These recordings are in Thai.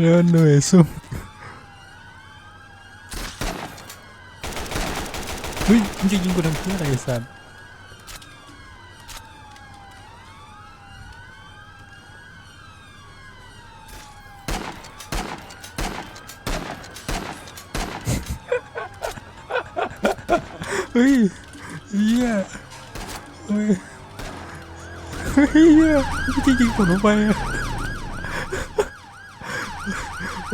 เรียกว่าหน่วยซุ่มเฮ้ยมึงจะยิงกูทำเพื่ออะไรสัตว์เฮ้ยเฮียเฮ้ยเฮ้ยเฮียมึงจะยิงผมลงไปอะ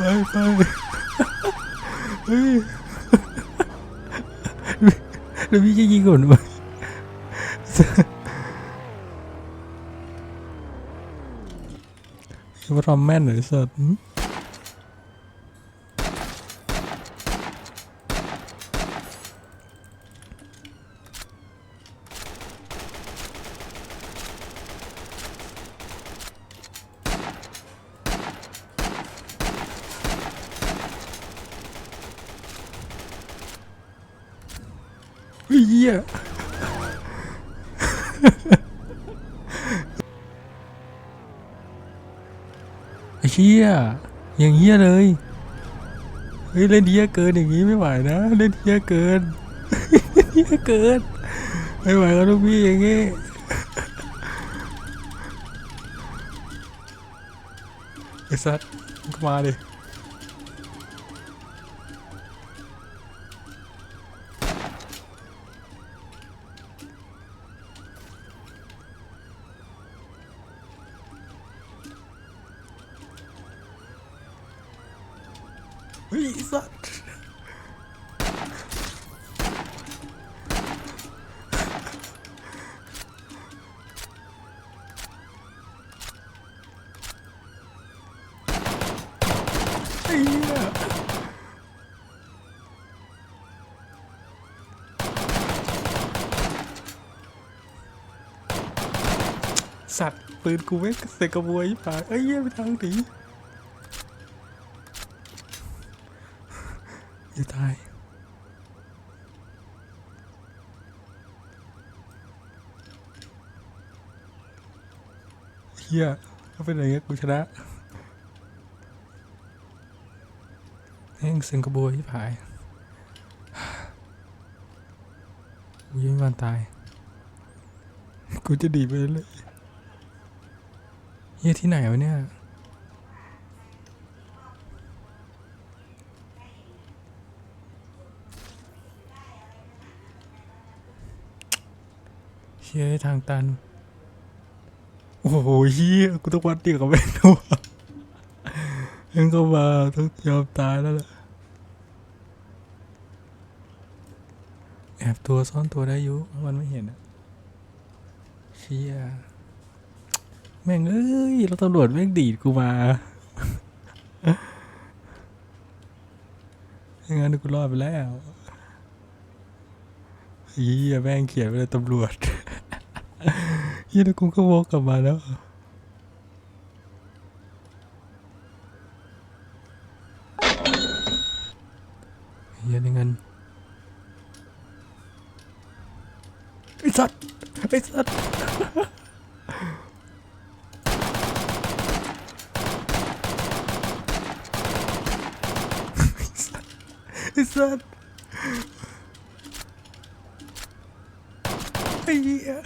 ไปไปเฮ้ยแล้วพี่จะยิงก่อนไหมว่าทำแม่นเหรอสัตว์ เฮ้ยเหี้ยไอ้เหี้ยอย่างเหี้ยเลยเฮ้ยเล่นเหี้ยเกินอย่างงี้ไม่ไหวนะ เล่นเหี้ยเกินเหี้ยเกินไม่ไหวแล้วลูกพี่อย่างงี้ไอ้สัตว์มึงก็มาดิ ฮ้ยสัตว์ไอ้เหี้ยสัตว์ปืนกูไม่งใส่กระบวยป่าเอ้ยเหี้ยไปทางห นีอย่าตายเฮียถ้าเป็นอย่างเงี้ยกูชนะแม่งเซ็งกระบวยที่ผายกูยังไม่วันตาย กูจะดีไปเลยเฮียที่ไหนวะเนี่ย เชี่ยทางตัน โอ้โหเฮียกูต้องวัดเดียวกับแม่งด้วยังก็มาต้องยอมตายแล้วล่ะแอบตัวซ่อนตัวได้อยู่มันไม่เห็นอะเชี่ยแม่งเอ้ยเราตำรวจแม่งดีดกูมาอย่างนั้นกูรอดไปแล้วเฮียแม่งเขียนไปเลยตำรวจ เฮียแล้วกูก็วกกลับมาแล้วเฮียได้เงินไอ้สัตว์ไอ้สัตว์ไอ้สัตว์ไอ้เหี้ย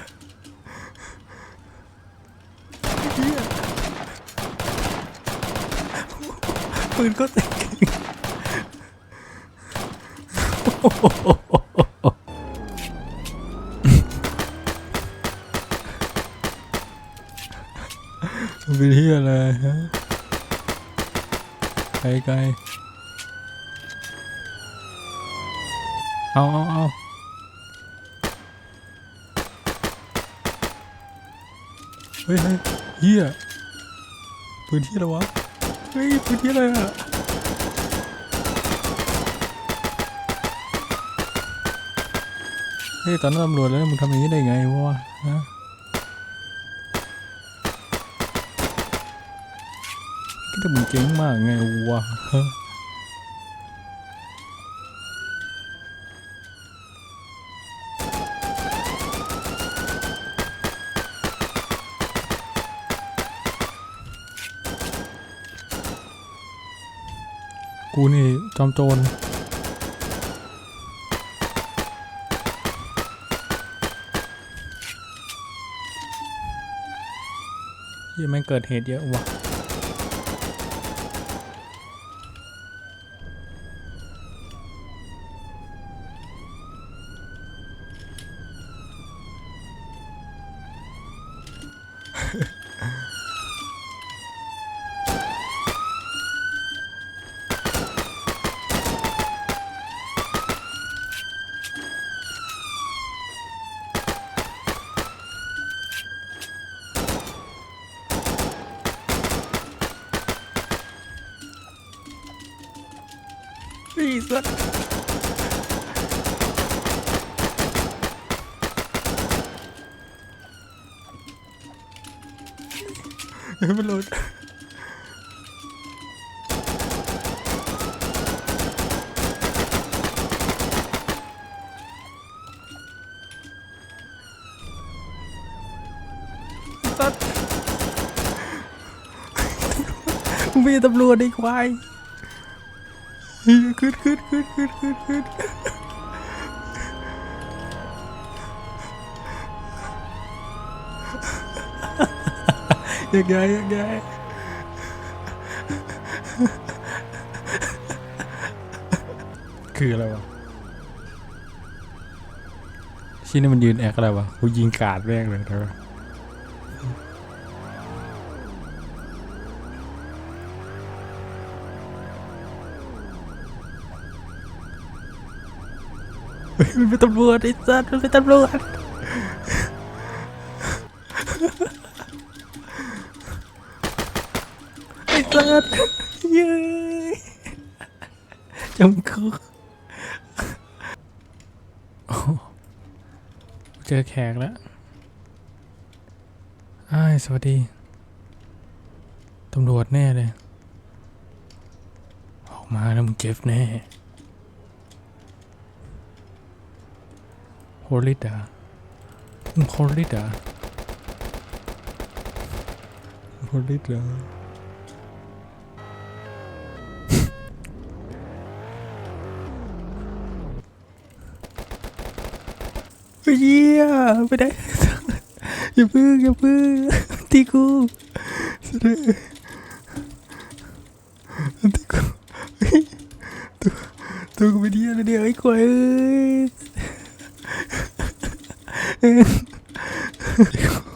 ไอ้เหี้ย ปืนก็เตก่งมันเป็นที่อะไรฮะไกลไกลเอาเอาเอาเฮ้ยเฮ้ยเฮียปืนที่อะไรวะ เฮ้ยปืนที่อะไรอะเฮ้ยตอนนั้นตำรวจแล้วมึงทำอย่างนี้ได้ไงวะฮะคิดว่ามึงเจ๋งมากไงวะ กูนี่จอมโจรยังไม่เกิดเหตุเยอะว่ะ อ้สัสเฮ้ยมันหลุดสัสมึงไม่ใช่ตำรวจไอ้ควาย ขึ้นขึ้นขึ้นขึ้นขึ้นขึ้นยังไงยังไงคืออะไรวะชี้นี่มันยืนแอกอะไรวะกูยิงกาดแม่งเลยเธอ มันเป็นตำรวจไอ้สัสมันเป็นตำรวจไอ้สัสเย้ยจำคุกโอ้เจอแขกแล้วอ้ายสวัสดี ตำรวจแน่เลย ออกมาแล้วมึงเจ็บแน่ โฮลิดาโฮลิดาโฮลิดาเยี่ยไปได้ อย่าพึ่งอย่าพึ่งตีกูเสด็จตีกูเฮ้ยตัวตัวกูไปเดียเลยเดียวไอ้ควายเอ้ 이거.